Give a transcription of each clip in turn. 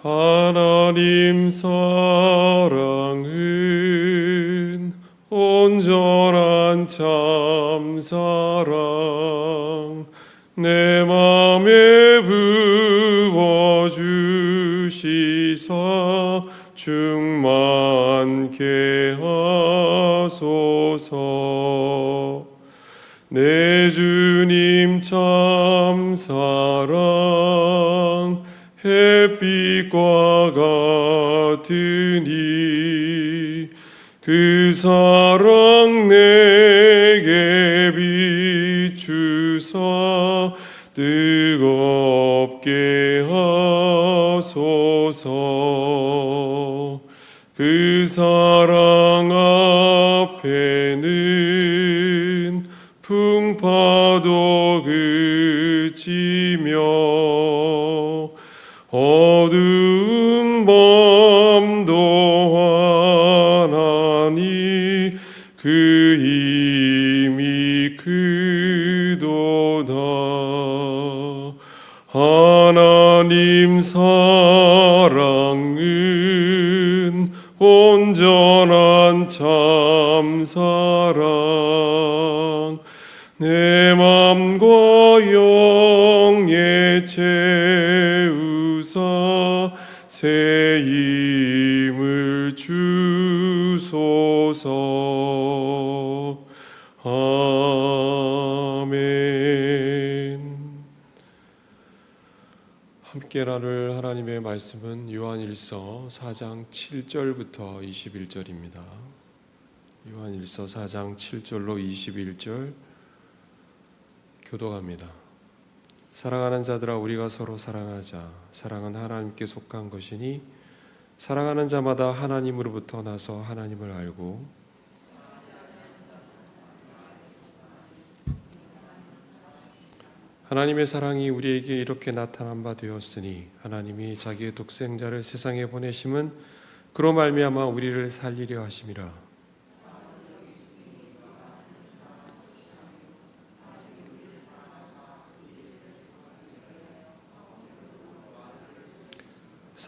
하나님 사랑은 온전한 참 사랑 내 맘에 부어주시사 충만케 하소서. 내 주님 참 사랑 햇빛 과 같으니 그 사랑 내게 비추사 뜨겁게 하소서. 그 사랑 환하니 그 힘이 크도다. 하나님 사랑은 온전한 참 사랑. 내 맘과 영에 채우사 새 주소서 아멘 함께 나눌 하나님의 말씀은 요한일서 4장 7절부터 21절입니다. 요한일서 4장 7절로 21절 교도합니다. 사랑하는 자들아 우리가 서로 사랑하자. 사랑은 하나님께 속한 것이니 사랑하는 자마다 하나님으로부터 나서 하나님을 알고 하나님의 사랑이 우리에게 이렇게 나타난 바 되었으니 하나님이 자기의 독생자를 세상에 보내심은 그로 말미암아 우리를 살리려 하심이라.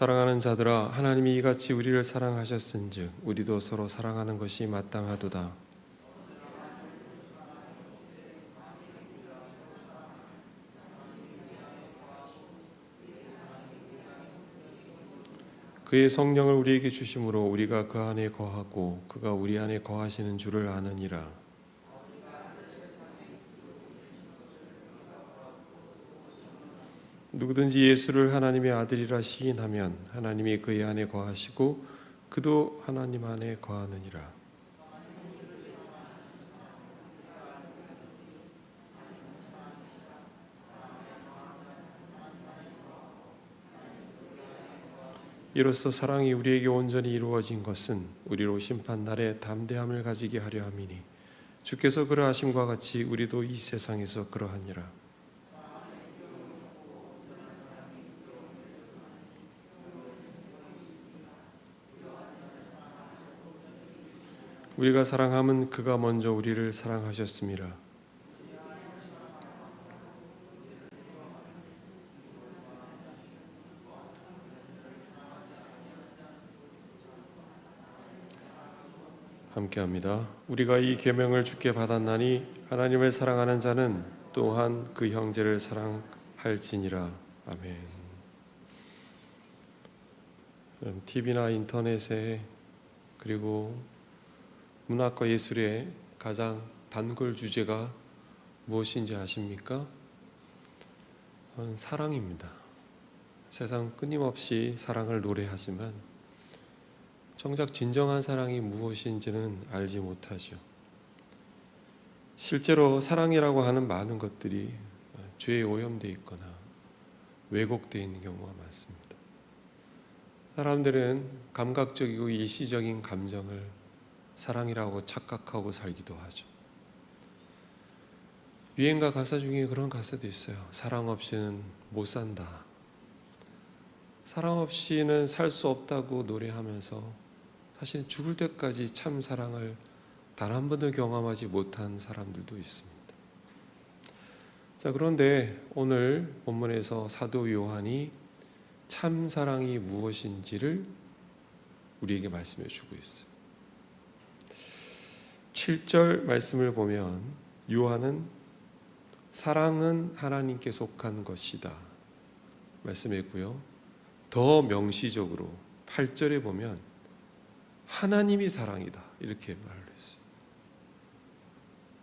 사랑하는 자들아 하나님이 이같이 우리를 사랑하셨은즉 우리도 서로 사랑하는 것이 마땅하도다. 그의 성령을 우리에게 주심으로 우리가 그 안에 거하고 그가 우리 안에 거하시는 줄을 아느니라. 누구든지 예수를 하나님의 아들이라 시인하면 하나님이 그의 안에 거하시고 그도 하나님 안에 거하느니라. 이로써 사랑이 우리에게 온전히 이루어진 것은 우리로 심판 날에 담대함을 가지게 하려 함이니 주께서 그러하심과 같이 우리도 이 세상에서 그러하니라. 우리가 사랑함은 그가 먼저 우리를 사랑하셨습니다. 함께합니다. 우리가 이 계명을 주께 받았나니 하나님을 사랑하는 자는 또한 그 형제를 사랑할지니라 아멘. TV나 인터넷에 그리고 문학과 예술의 가장 단골 주제가 무엇인지 아십니까? 사랑입니다. 세상 끊임없이 사랑을 노래하지만 정작 진정한 사랑이 무엇인지는 알지 못하죠. 실제로 사랑이라고 하는 많은 것들이 죄에 오염되어 있거나 왜곡되어 있는 경우가 많습니다. 사람들은 감각적이고 일시적인 감정을 사랑이라고 착각하고 살기도 하죠. 유행가 가사 중에 그런 가사도 있어요. 사랑 없이는 못 산다. 사랑 없이는 살 수 없다고 노래하면서 사실 죽을 때까지 참 사랑을 단 한 번도 경험하지 못한 사람들도 있습니다. 자, 그런데 오늘 본문에서 사도 요한이 참 사랑이 무엇인지를 우리에게 말씀해 주고 있어요. 7절 말씀을 보면 요한은 사랑은 하나님께 속한 것이다. 말씀했고요. 더 명시적으로 8절에 보면 하나님이 사랑이다. 이렇게 말을 했어요.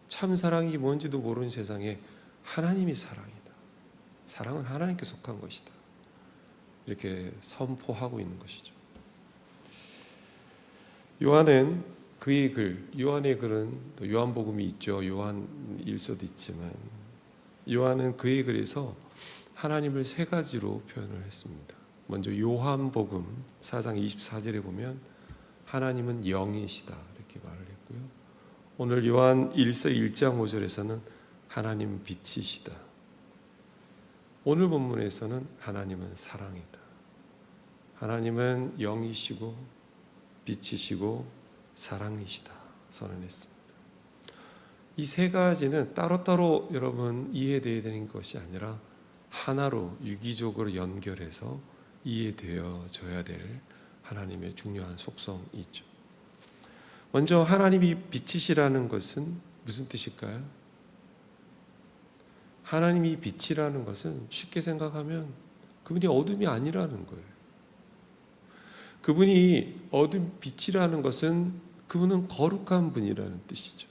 참 사랑이 뭔지도 모르는 세상에 하나님이 사랑이다. 사랑은 하나님께 속한 것이다. 이렇게 선포하고 있는 것이죠. 요한은 그의 글, 요한의 글은 또 요한복음이 있죠. 요한 일서도 있지만 요한은 그의 글에서 하나님을 세 가지로 표현을 했습니다. 먼저 요한복음 4장 24절에 보면 하나님은 영이시다 이렇게 말을 했고요. 오늘 요한 1서 1장 5절에서는 하나님 빛이시다. 오늘 본문에서는 하나님은 사랑이다. 하나님은 영이시고 빛이시고 사랑이시다 선언했습니다. 이 세 가지는 따로따로 여러분 이해되어야 되는 것이 아니라 하나로 유기적으로 연결해서 이해되어져야 될 하나님의 중요한 속성이 있죠. 먼저 하나님이 빛이시라는 것은 무슨 뜻일까요? 하나님이 빛이라는 것은 쉽게 생각하면 그분이 어둠이 아니라는 거예요. 그분이 어둠 빛이라는 것은 그분은 거룩한 분이라는 뜻이죠.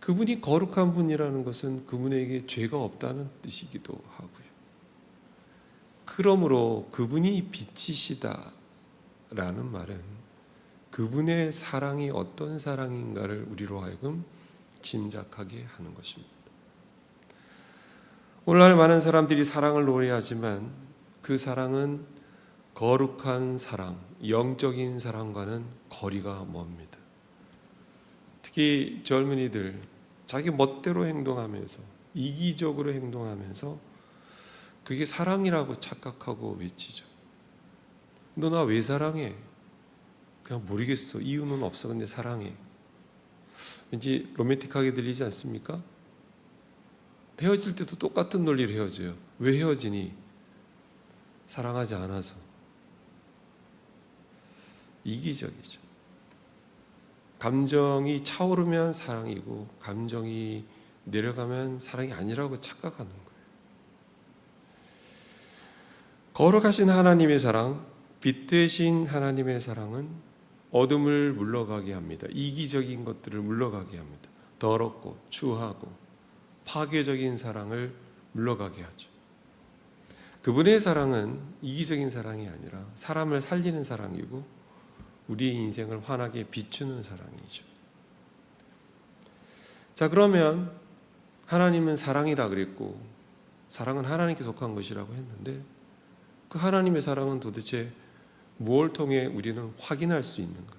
그분이 거룩한 분이라는 것은 그분에게 죄가 없다는 뜻이기도 하고요. 그러므로 그분이 빛이시다라는 말은 그분의 사랑이 어떤 사랑인가를 우리로 하여금 짐작하게 하는 것입니다. 오늘날 많은 사람들이 사랑을 노래하지만 그 사랑은 거룩한 사랑, 영적인 사랑과는 거리가 멉니다. 특히 젊은이들 자기 멋대로 행동하면서 이기적으로 행동하면서 그게 사랑이라고 착각하고 외치죠. 너 나 왜 사랑해? 그냥 모르겠어. 이유는 없어. 근데 사랑해. 왠지 로맨틱하게 들리지 않습니까? 헤어질 때도 똑같은 논리를 헤어져요. 왜 헤어지니? 사랑하지 않아서. 이기적이죠. 감정이 차오르면 사랑이고, 감정이 내려가면 사랑이 아니라고 착각하는 거예요. 거룩하신 하나님의 사랑, 빛 되신 하나님의 사랑은 어둠을 물러가게 합니다. 이기적인 것들을 물러가게 합니다. 더럽고 추하고 파괴적인 사랑을 물러가게 하죠. 그분의 사랑은 이기적인 사랑이 아니라 사람을 살리는 사랑이고 우리의 인생을 환하게 비추는 사랑이죠. 자, 그러면 하나님은 사랑이다 그랬고 사랑은 하나님께 속한 것이라고 했는데 그 하나님의 사랑은 도대체 무엇을 통해 우리는 확인할 수 있는가?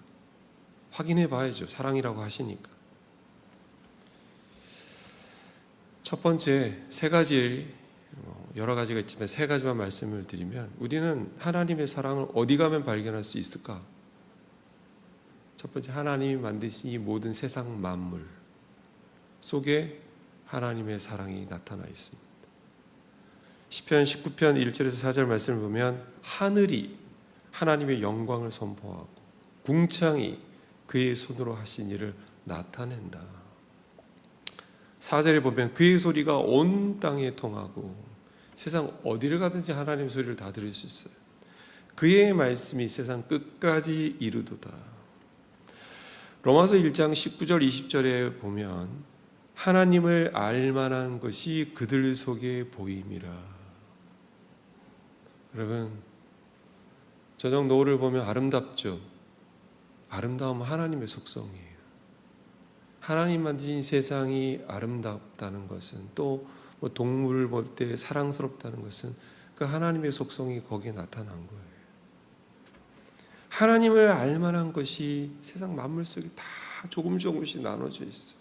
확인해 봐야죠. 사랑이라고 하시니까. 첫 번째 세 가지 뭐 여러 가지가 있지만 세 가지만 말씀을 드리면 우리는 하나님의 사랑을 어디 가면 발견할 수 있을까? 첫 번째 하나님이 만드신 이 모든 세상 만물 속에 하나님의 사랑이 나타나 있습니다. 시편 19편 1절에서 4절 말씀을 보면 하늘이 하나님의 영광을 선포하고 궁창이 그의 손으로 하신 일을 나타낸다. 4절에 보면 그의 소리가 온 땅에 통하고 세상 어디를 가든지 하나님 소리를 다 들을 수 있어요. 그의 말씀이 세상 끝까지 이르도다. 로마서 1장 19절 20절에 보면 하나님을 알만한 것이 그들 속에 보임이라. 여러분 저녁 노을을 보면 아름답죠. 아름다움은 하나님의 속성이에요. 하나님 만드신 세상이 아름답다는 것은 또 뭐 동물을 볼 때 사랑스럽다는 것은 그 하나님의 속성이 거기에 나타난 거예요. 하나님을 알만한 것이 세상 만물 속에 다 조금 조금씩 나눠져 있어.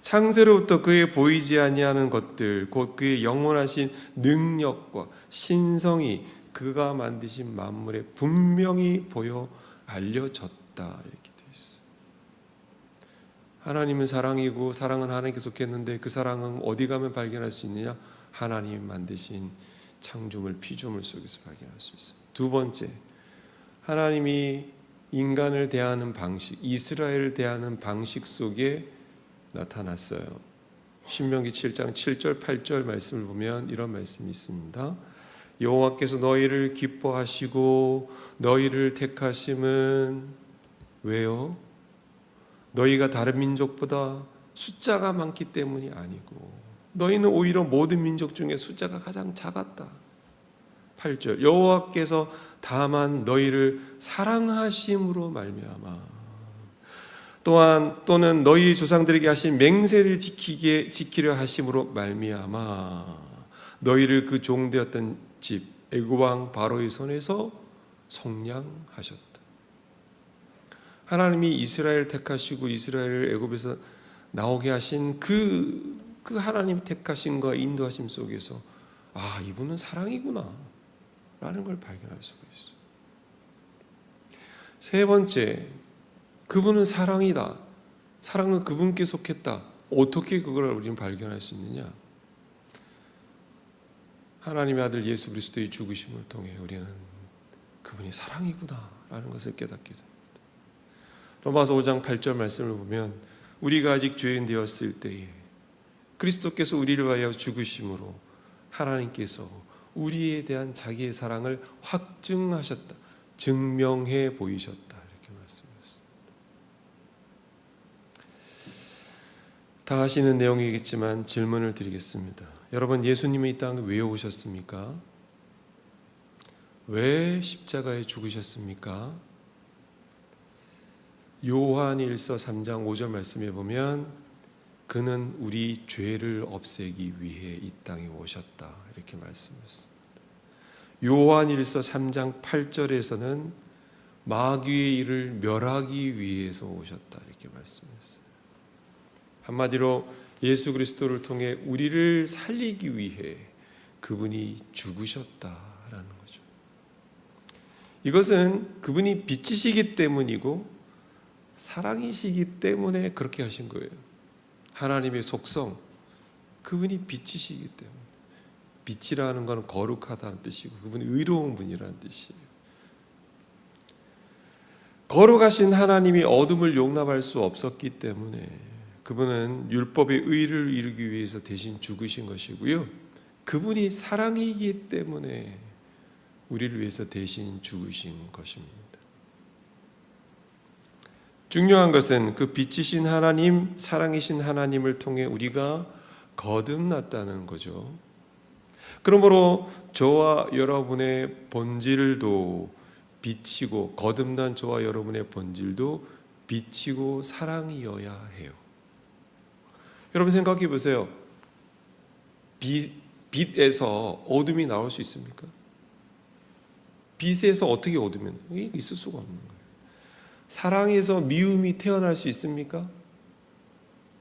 창세로부터 그의 보이지 아니하는 것들, 곧 그의 영원하신 능력과 신성이 그가 만드신 만물에 분명히 보여 알려졌다 이렇게 되어 있어. 하나님은 사랑이고 사랑은 하나님께 속했는데 그 사랑은 어디 가면 발견할 수 있느냐? 하나님 만드신 창조물 피조물 속에서 발견할 수 있어. 두 번째, 하나님이 인간을 대하는 방식, 이스라엘을 대하는 방식 속에 나타났어요. 신명기 7장 7절 8절 말씀을 보면 이런 말씀이 있습니다. 여호와께서 너희를 기뻐하시고 너희를 택하심은 왜요? 너희가 다른 민족보다 숫자가 많기 때문이 아니고 너희는 오히려 모든 민족 중에 숫자가 가장 작았다. 8절. 여호와께서 다만 너희를 사랑하심으로 말미암아. 또한 또는 너희 조상들에게 하신 맹세를 지키게 지키려 하심으로 말미암아. 너희를 그 종되었던 집 애굽 왕 바로의 손에서 성량하셨다. 하나님이 이스라엘 택하시고 이스라엘을 애굽에서 나오게 하신 그, 그 하나님 택하심과 인도하심 속에서 아 이분은 사랑이구나 라는 걸 발견할 수가 있어. 세 번째 그분은 사랑이다. 사랑은 그분께 속했다. 어떻게 그걸 우리는 발견할 수 있느냐? 하나님의 아들 예수 그리스도의 죽으심을 통해 우리는 그분이 사랑이구나라는 것을 깨닫게 됩니다. 로마서 5장 8절 말씀을 보면 우리가 아직 죄인 되었을 때에 그리스도께서 우리를 위하여 죽으심으로 하나님께서 우리에 대한 자기의 사랑을 확증하셨다. 증명해 보이셨다. 이렇게 말씀하셨습니다. 다 아시는 내용이겠지만 질문을 드리겠습니다. 여러분 예수님이 이 땅에 왜 오셨습니까? 왜 십자가에 죽으셨습니까? 요한일서 3장 5절 말씀에 보면 그는 우리 죄를 없애기 위해 이 땅에 오셨다 이렇게 말씀했습니다. 요한일서 3장 8절에서는 마귀의 일을 멸하기 위해서 오셨다 이렇게 말씀했어요. 한마디로 예수 그리스도를 통해 우리를 살리기 위해 그분이 죽으셨다라는 거죠. 이것은 그분이 빛이시기 때문이고 사랑이시기 때문에 그렇게 하신 거예요. 하나님의 속성, 그분이 빛이시기 때문에. 빛이라는 것은 거룩하다는 뜻이고, 그분이 의로운 분이라는 뜻이에요. 거룩하신 하나님이 어둠을 용납할 수 없었기 때문에 그분은 율법의 의를 이루기 위해서 대신 죽으신 것이고요. 그분이 사랑이기 때문에 우리를 위해서 대신 죽으신 것입니다. 중요한 것은 그 빛이신 하나님, 사랑이신 하나님을 통해 우리가 거듭났다는 거죠. 그러므로 저와 여러분의 본질도 빛이고 거듭난 저와 여러분의 본질도 빛이고 사랑이어야 해요. 여러분 생각해 보세요. 빛, 빛에서 어둠이 나올 수 있습니까? 빛에서 어떻게 어둠이 이게 있을 수가 없는 거예요. 사랑에서 미움이 태어날 수 있습니까?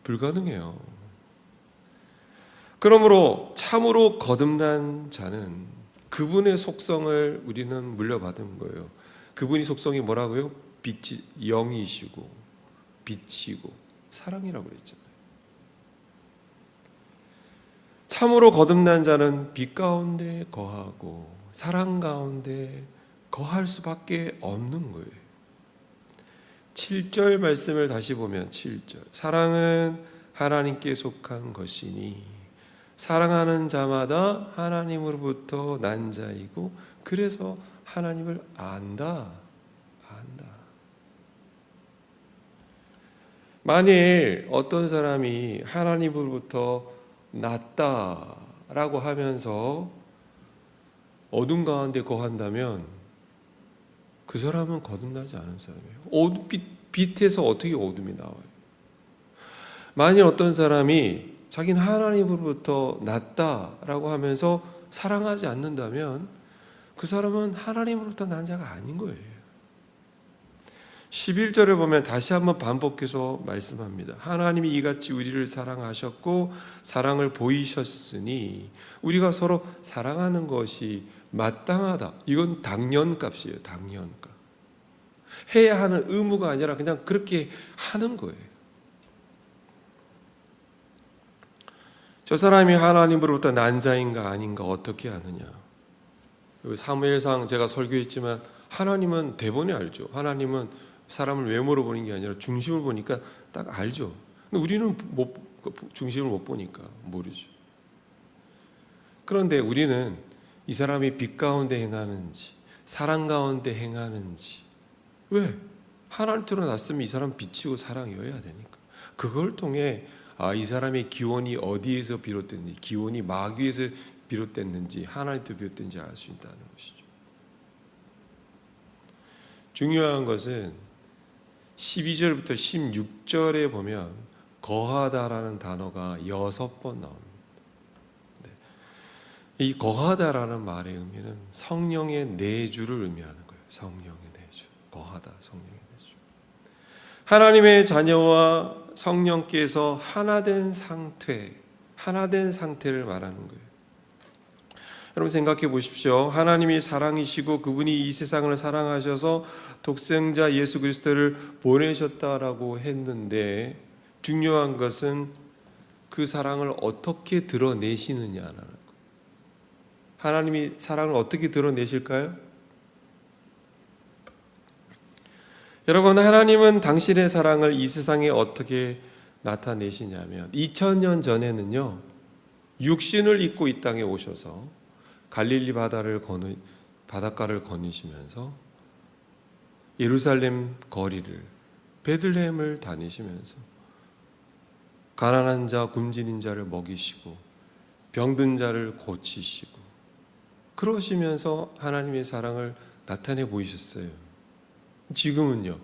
불가능해요. 그러므로 참으로 거듭난 자는 그분의 속성을 우리는 물려받은 거예요. 그분이 속성이 뭐라고요? 빛이 영이시고 빛이고 사랑이라고 그랬잖아요. 참으로 거듭난 자는 빛 가운데 거하고 사랑 가운데 거할 수밖에 없는 거예요. 7절 말씀을 다시 보면 7절. 사랑은 하나님께 속한 것이니 사랑하는 자마다 하나님으로부터 난 자이고 그래서 하나님을 안다. 안다. 만일 어떤 사람이 하나님으로부터 낫다라고 하면서 어둠 가운데 거한다면 그 사람은 거듭나지 않은 사람이에요. 어둠, 빛, 빛에서 어떻게 어둠이 나와요? 만일 어떤 사람이 자기는 하나님으로부터 낫다라고 하면서 사랑하지 않는다면 그 사람은 하나님으로부터 난 자가 아닌 거예요. 11절에 보면 다시 한번 반복해서 말씀합니다. 하나님이 이같이 우리를 사랑하셨고 사랑을 보이셨으니 우리가 서로 사랑하는 것이 마땅하다. 이건 당연값이에요. 당연값. 해야 하는 의무가 아니라 그냥 그렇게 하는 거예요. 저 사람이 하나님으로부터 난 자인가 아닌가 어떻게 아느냐? 사무엘상 제가 설교했지만 하나님은 대본에 알죠. 하나님은 사람을 외모로 보는 게 아니라 중심을 보니까 딱 알죠. 근데 우리는 못, 중심을 못 보니까 모르죠. 그런데 우리는 이 사람이 빛 가운데 행하는지 사랑 가운데 행하는지 왜 하나님께로 났으면 이 사람 빛이고 사랑이어야 되니까 그걸 통해 아, 이 사람의 기원이 어디에서 비롯됐는지 기원이 마귀에서 비롯됐는지 하나님께 비롯된지 알 수 있다는 것이죠. 중요한 것은 12절부터 16절에 보면 거하다라는 단어가 여섯 번 나옵니다. 네. 이 거하다라는 말의 의미는 성령의 내주를 의미하는 거예요. 성령의 내주. 거하다, 성령의 내주. 하나님의 자녀와 성령께서 하나된 상태, 하나된 상태를 말하는 거예요. 여러분 생각해 보십시오. 하나님이 사랑이시고 그분이 이 세상을 사랑하셔서 독생자 예수 그리스도를 보내셨다라고 했는데 중요한 것은 그 사랑을 어떻게 드러내시느냐라는 거. 하나님이 사랑을 어떻게 드러내실까요? 여러분 하나님은 당신의 사랑을 이 세상에 어떻게 나타내시냐면 2000년 전에는요. 육신을 입고 이 땅에 오셔서 갈릴리 바다를 거느 바닷가를 거니시면서 예루살렘 거리를 베들레헴을 다니시면서 가난한 자 굶주린 자를 먹이시고 병든 자를 고치시고 그러시면서 하나님의 사랑을 나타내 보이셨어요. 지금은요.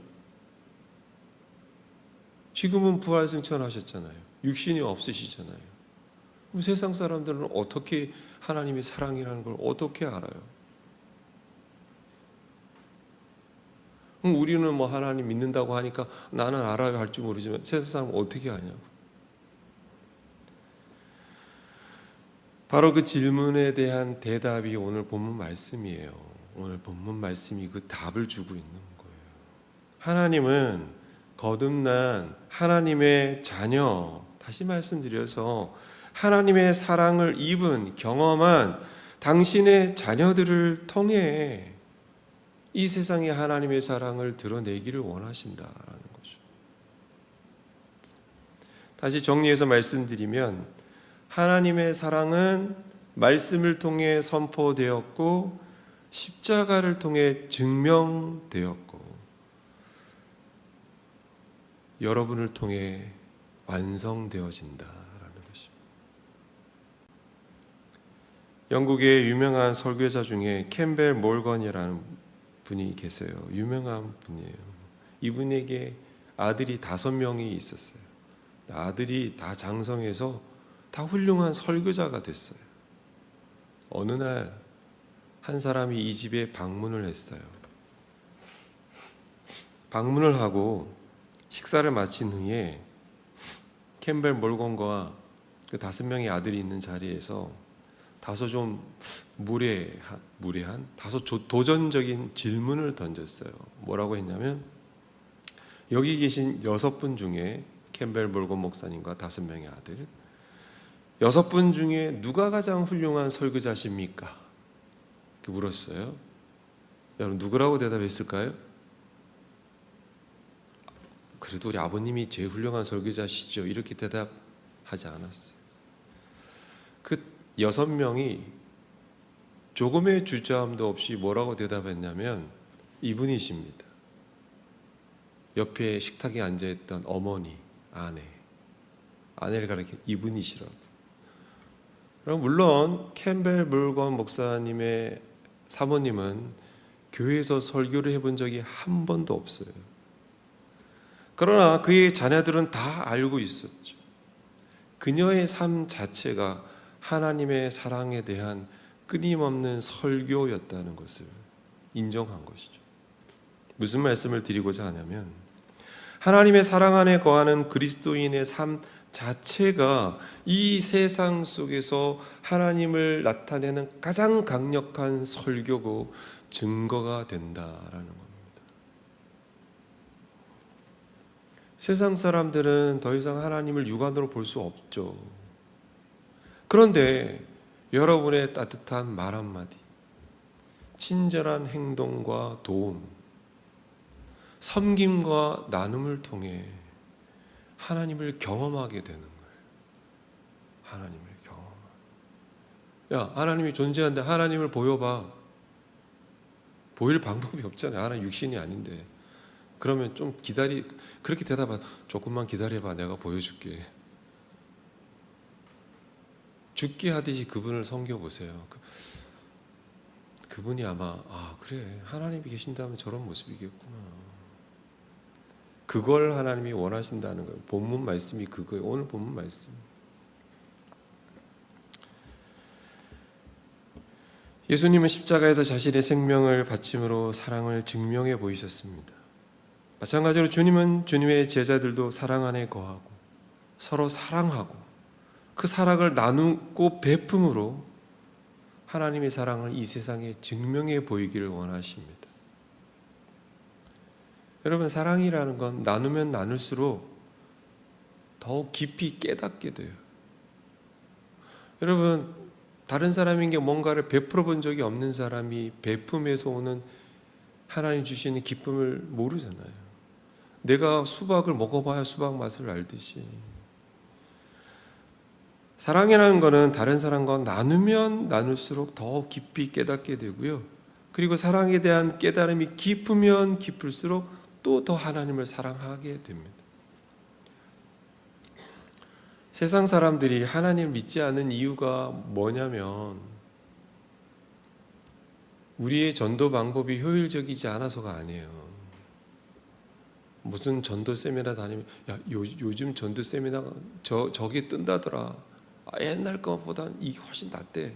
지금은 부활 승천하셨잖아요. 육신이 없으시잖아요. 그럼 세상 사람들은 어떻게 하나님의 사랑이라는 걸 어떻게 알아요? 우리는 뭐 하나님 믿는다고 하니까 나는 알아야 할줄 모르지만 세상 사람은 어떻게 아냐고. 바로 그 질문에 대한 대답이 오늘 본문 말씀이에요. 오늘 본문 말씀이 그 답을 주고 있는. 하나님은 거듭난 하나님의 자녀, 다시 말씀드려서 하나님의 사랑을 입은 경험한 당신의 자녀들을 통해 이 세상에 하나님의 사랑을 드러내기를 원하신다라는 거죠. 다시 정리해서 말씀드리면 하나님의 사랑은 말씀을 통해 선포되었고 십자가를 통해 증명되었고 여러분을 통해 완성되어진다. 영국의 유명한 설교자 중에 캠벨 몰건이라는 분이 계세요. 유명한 분이에요. 이분에게 아들이 다섯 명이 있었어요. 아들이 다 장성해서 다 훌륭한 설교자가 됐어요. 어느 날 한 사람이 이 집에 방문을 했어요. 방문을 하고 식사를 마친 후에 캠벨 몰건과 그 다섯 명의 아들이 있는 자리에서 다소 좀 무례한, 무례한 다소 도전적인 질문을 던졌어요. 뭐라고 했냐면 여기 계신 여섯 분 중에 캠벨 몰건 목사님과 다섯 명의 아들 여섯 분 중에 누가 가장 훌륭한 설교자십니까? 물었어요. 여러분 누구라고 대답했을까요? 그래도 우리 아버님이 제일 훌륭한 설교자시죠. 이렇게 대답 하지 않았어요. 그 여섯 명이 조금의 주저함도 없이 뭐라고 대답했냐면 이분이십니다. 옆에 식탁에 앉아있던 어머니, 아내, 아내를 가리켜 이분이시라고. 그럼 물론 캠벨 물건 목사님의 사모님은 교회에서 설교를 해본 적이 한 번도 없어요. 그러나 그의 자녀들은 다 알고 있었죠. 그녀의 삶 자체가 하나님의 사랑에 대한 끊임없는 설교였다는 것을 인정한 것이죠. 무슨 말씀을 드리고자 하냐면 하나님의 사랑 안에 거하는 그리스도인의 삶 자체가 이 세상 속에서 하나님을 나타내는 가장 강력한 설교고 증거가 된다라는 겁니다. 세상 사람들은 더 이상 하나님을 육안으로 볼 수 없죠. 그런데 여러분의 따뜻한 말 한마디, 친절한 행동과 도움, 섬김과 나눔을 통해 하나님을 경험하게 되는 거예요. 하나님을 경험. 야, 하나님이 존재한데 하나님을 보여봐. 보일 방법이 없잖아요. 하나님 육신이 아닌데. 그러면 좀 기다리 그렇게 대답하 조금만 기다려봐 내가 보여줄게. 죽게 하듯이 그분을 섬겨 보세요. 그, 그분이 아마 아 그래 하나님이 계신다면 저런 모습이겠구나. 그걸 하나님이 원하신다는 거예요. 본문 말씀이 그거예요. 오늘 본문 말씀. 예수님은 십자가에서 자신의 생명을 바침으로 사랑을 증명해 보이셨습니다 마찬가지로 주님은 주님의 제자들도 사랑 안에 거하고 서로 사랑하고 그 사랑을 나누고 베품으로 하나님의 사랑을 이 세상에 증명해 보이기를 원하십니다. 여러분 사랑이라는 건 나누면 나눌수록 더욱 깊이 깨닫게 돼요. 여러분 다른 사람에게 뭔가를 베풀어 본 적이 없는 사람이 베품에서 오는 하나님 주시는 기쁨을 모르잖아요. 내가 수박을 먹어봐야 수박 맛을 알듯이 사랑이라는 것은 다른 사람과 나누면 나눌수록 더 깊이 깨닫게 되고요. 그리고 사랑에 대한 깨달음이 깊으면 깊을수록 또 더 하나님을 사랑하게 됩니다. 세상 사람들이 하나님을 믿지 않는 이유가 뭐냐면 우리의 전도 방법이 효율적이지 않아서가 아니에요. 무슨 전도 세미나 다니면 야 요, 요즘 전도 세미나 저 저기 뜬다더라. 아, 옛날 것보다 이게 훨씬 낫대.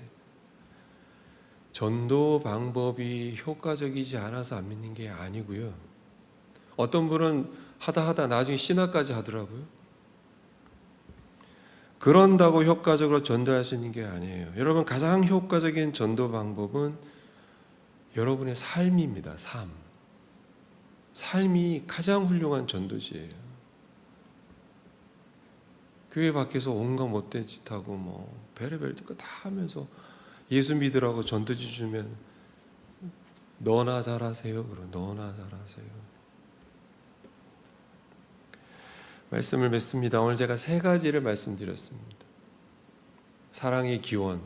전도 방법이 효과적이지 않아서 안 믿는 게 아니고요. 어떤 분은 하다 하다 나중에 신학까지 하더라고요. 그런다고 효과적으로 전도할 수 있는 게 아니에요. 여러분 가장 효과적인 전도 방법은 여러분의 삶입니다. 삶. 삶이 가장 훌륭한 전도지예요. 교회 밖에서 온갖 못된 짓 하고 뭐 베레벨 거다 하면서 예수 믿으라고 전도지 주면 너나 잘하세요. 그럼 너나 잘하세요. 말씀을 맺습니다. 오늘 제가 세 가지를 말씀드렸습니다. 사랑의 기원.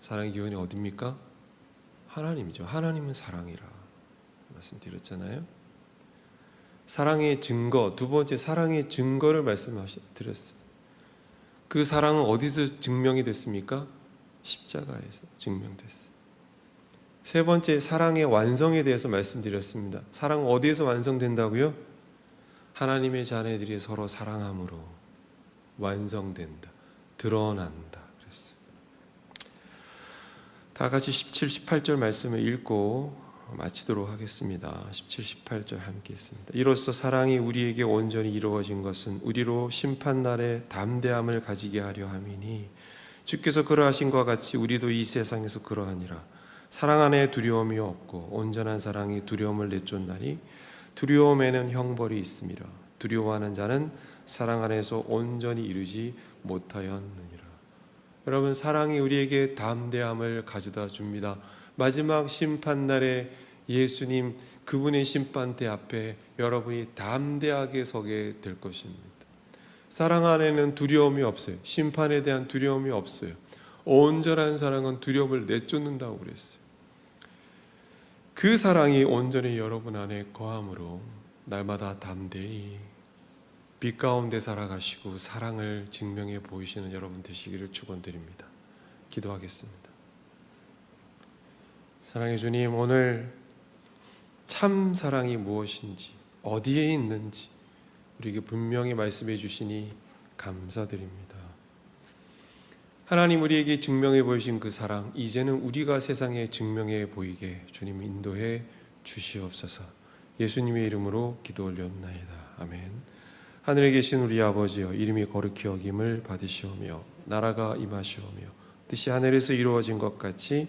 사랑의 기원이 어딥니까? 하나님이죠. 하나님은 사랑이라. 말씀드렸잖아요. 사랑의 증거, 두 번째 사랑의 증거를 말씀드렸어요. 그 사랑은 어디서 증명이 됐습니까? 십자가에서 증명됐어요. 세 번째 사랑의 완성에 대해서 말씀드렸습니다. 사랑은 어디에서 완성된다고요? 하나님의 자녀들이 서로 사랑함으로 완성된다. 드러난다. 그랬어요. 다 같이 17, 18절 말씀을 읽고 마치도록 하겠습니다. 17, 18절 함께 있습니다. 이로써 사랑이 우리에게 온전히 이루어진 것은 우리로 심판 날에 담대함을 가지게 하려 함이니 주께서 그러하신 것 같이 우리도 이 세상에서 그러하니라. 사랑 안에 두려움이 없고 온전한 사랑이 두려움을 내쫓나니 두려움에는 형벌이 있음이라. 두려워하는 자는 사랑 안에서 온전히 이루지 못하였느니라. 여러분 사랑이 우리에게 담대함을 가져다 줍니다. 마지막 심판날에 예수님 그분의 심판대 앞에 여러분이 담대하게 서게 될 것입니다. 사랑 안에는 두려움이 없어요. 심판에 대한 두려움이 없어요. 온전한 사랑은 두려움을 내쫓는다고 그랬어요. 그 사랑이 온전히 여러분 안에 거함으로 날마다 담대히 빛 가운데 살아가시고 사랑을 증명해 보이시는 여러분 되시기를 축원드립니다. 기도하겠습니다. 사랑의 주님 오늘 참 사랑이 무엇인지 어디에 있는지 우리에게 분명히 말씀해 주시니 감사드립니다. 하나님 우리에게 증명해 보이신 그 사랑 이제는 우리가 세상에 증명해 보이게 주님 인도해 주시옵소서. 예수님의 이름으로 기도 올렸나이다. 아멘. 하늘에 계신 우리 아버지여 이름이 거룩히 여김을 받으시오며 나라가 임하시오며 뜻이 하늘에서 이루어진 것 같이